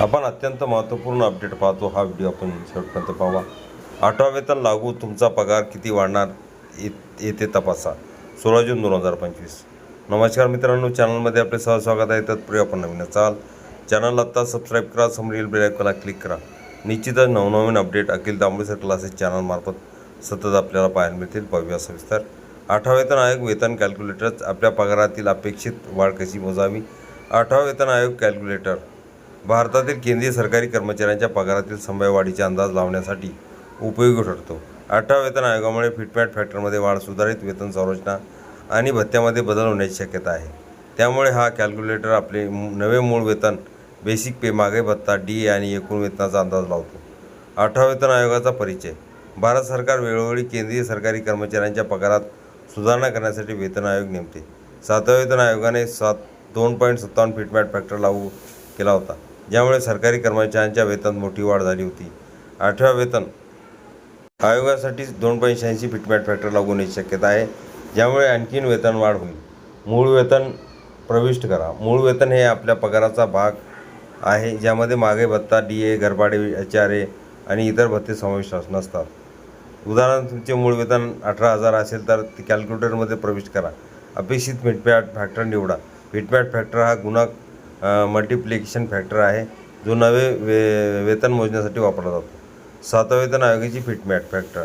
आपण अत्यंत महत्त्वपूर्ण अपडेट पाहतो. हा व्हिडिओ आपण शेवटपर्यंत पाहावा आठवा वेतन लागू तुमचा पगार किती वाढणार ये- येथे तपासा. सोळा जून दोन हजार पंचवीस. नमस्कार मित्रांनो चॅनलमध्ये आपले सहस्वागत आहे. तत्पूर्वी आपण नवीन असाल चॅनल आत्ता सबस्क्राईब करा समोरील बेल क्लिक करा. निश्चितच नवनवीन अपडेट अखिल दांबळे क्लासेस चॅनलमार्फत सतत आपल्याला पाहायला मिळतील. पाहूया सविस्तर. आठवा वेतन आयोग वेतन कॅल्क्युलेटर आपल्या पगारातील अपेक्षित वाढ कशी मोजावी? आठवा वेतन आयोग कॅल्क्युलेटर भारतातील केंद्रीय सरकारी कर्मचाऱ्यांच्या पगारातील समय वाढीचा अंदाज लावण्यासाठी उपयोगी ठरतो. अठरा वेतन आयोगामुळे फिटमॅट फॅक्टरमध्ये वाढ सुधारित वेतन संरचना आणि भत्त्यामध्ये बदल होण्याची शक्यता आहे. त्यामुळे हा कॅल्क्युलेटर आपले नवे मूळ वेतन बेसिक पे मागे भत्ता डी ए आणि एकूण वेतनाचा अंदाज लावतो. अठरा वेतन आयोगाचा परिचय. भारत सरकार वेळोवेळी केंद्रीय सरकारी कर्मचाऱ्यांच्या पगारात सुधारणा करण्यासाठी वेतन आयोग नेमते. सातव्या वेतन आयोगाने सात दोन पॉईंट सत्तावन्न फिटमॅट फॅक्टर लागू केला होता. ज्यामुळे सरकारी कर्मचाऱ्यांच्या वेतन मोठी वाढ झाली होती. आठव्या वेतन आयोगासाठी दोन पॉईंट शहाऐंशी फिटमॅट फॅक्टर लागू होण्याची शक्यता आहे. ज्यामुळे आणखीन वेतन वाढ होईल. मूळ वेतन प्रविष्ट करा. मूळ वेतन हे आपल्या पगाराचा भाग आहे ज्यामध्ये मागे भत्ता डी ए घरभाडे एच आर ए आणि इतर भत्ते समाविष्ट अस- नसतात. उदाहरण तुमचे मूळ वेतन अठरा हजार असेल तर ते कॅल्क्युलेटरमध्ये प्रविष्ट करा. अपेक्षित फिटमॅट फॅक्टर निवडा. फिटमॅट फॅक्टर हा गुणा मल्टिप्लिकेशन फॅक्टर आहे जो नवे वे वेतन मोजण्यासाठी वापरला जातो. सातव्या वेतन आयोगाची फिटमॅट फॅक्टर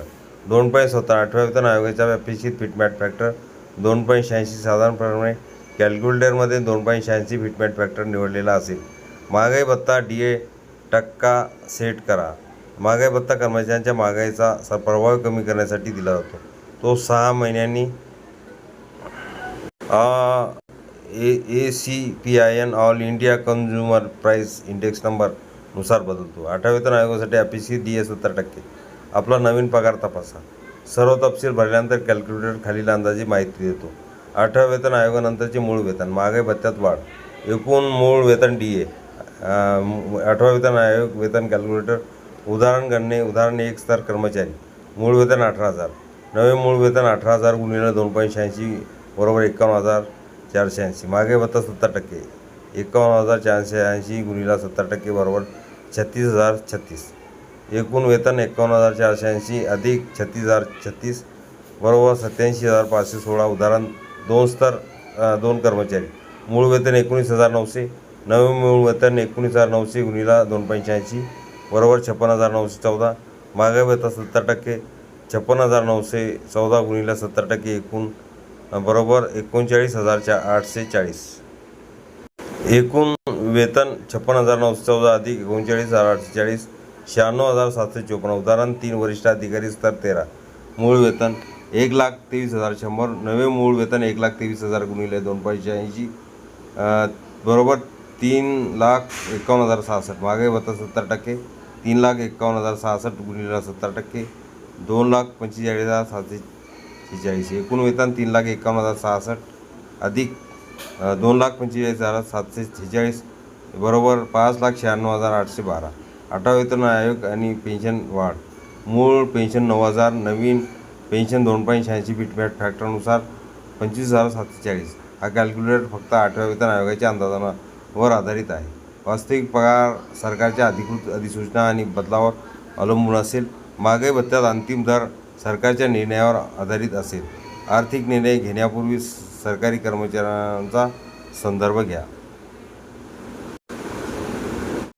दोन पॉईंट सत्तर आठव्या वेतन आयोगाच्या अपेक्षित फिटमॅट फॅक्टर दोन पॉईंट शहाऐंशी साधारणप्रमाणे कॅल्क्युलेटरमध्ये दोन पॉईंट शहाऐंशी फिटमॅट फॅक्टर निवडलेला असेल. महागाई भत्ता डी ए टक्का सेट करा. महागाई भत्ता कर्मचाऱ्यांच्या महागाईचा स प्रभाव कमी करण्यासाठी दिला जातो. तो सहा महिन्यांनी A A C P I N all India consumer price index नंबरनुसार बदलतो. आठव्या वेतन आयोगासाठी अपेक्षित डी ए सत्तर टक्के. आपला नवीन पगार तपासा. सर्व तपशील भरल्यानंतर कॅल्क्युलेटर खालील अंदाजे माहिती देतो. आठव्या वेतन आयोगानंतरचे मूळ वेतन. महागाई भत्त्यात वाढ. एकूण मूळ वेतन डी ए आठवा वेतन आयोग वेतन कॅल्क्युलेटर उदाहरण गणने उदाहरण एक स्तर कर्मचारी. मूळ वेतन अठरा हजार. नवे मूळ वेतन अठरा हजार गुणिले दोन पॉईंट शहाऐंशी बरोबर एकावन्न हजार. चारशे ऐंशी. मागे होता सत्तर टक्के. एकावन्न हजार चारशे ऐंशी गुणिला सत्तर टक्के बरोबर छत्तीस हजार छत्तीस. एकूण वेतन एकावन्न हजार चारशे ऐंशी अधिक छत्तीस हजार छत्तीस बरोबर सत्याऐंशी हजार पाचशे सोळा. उदाहरण दोन स्तर दोन कर्मचारी. मूळ वेतन एकोणीस हजार नऊशे नवे मूळ वेतन एकोणीस हजार नऊशे गुणिला दोन पंच्याऐंशी बरोबर छप्पन हजार नऊशे चौदा. मागे भत्ता सत्तर टक्के छप्पन हजार नऊशे चौदा गुणिला सत्तर टक्के एकूण. बरोबर एकोणचाळीस हजारच्या आठशे चाळीस. एकूण वेतन छप्पन हजार नऊशे चौदा अधिक एकोणचाळीस हजार आठशे चाळीस शहाण्णव हजार सातशे चोपन्न उदाहरण तीन वरिष्ठ अधिकारी स्तर तेरा. मूळ वेतन एक लाख तेवीस हजार शंभर नवे मूळ वेतन एक लाख तेवीस हजार गुणिले दोन पाचशे ऐंशी बरोबर तीन लाख एकावन्न हजार सहासष्ट मागे भत्ता सत्तर टक्के तीन लाख एकावन्न हजार सहासष्ट गुणिले सत्तर टक्के दोन लाख पंचेचाळीस हजार सातशे शेहेचाळीस एकूण वेतन तीन लाख एकावन्न हजार सहासष्ट. अधिक दोन लाख पंचेचाळीस हजार सातशे शेहेचाळीस बरोबर पाच लाख शहाण्णव हजार आठशे बारा. अठरा वेतन आयोग आणि पेन्शन वाढ. मूळ पेन्शन नऊ हजार नवीन पेन्शन दोन पॉईंट शहाऐंशी बीटमॅट फॅक्टरनुसार पंचवीस हजार सातशे चाळीस. हा कॅल्क्युलेटर फक्त आठव्या वेतन आयोगाच्या अंदाजावर आधारित आहे. वास्तविक पगार सरकारच्या अधिकृत अधिसूचना आणि बदलावर अवलंबून असेल. मागे भत्त्यात अंतिम दर सरकारच्या निर्णयावर आधारित असेल. आर्थिक निर्णय घेण्यापूर्वी सरकारी कर्मचाऱ्यांचा संदर्भ घ्या.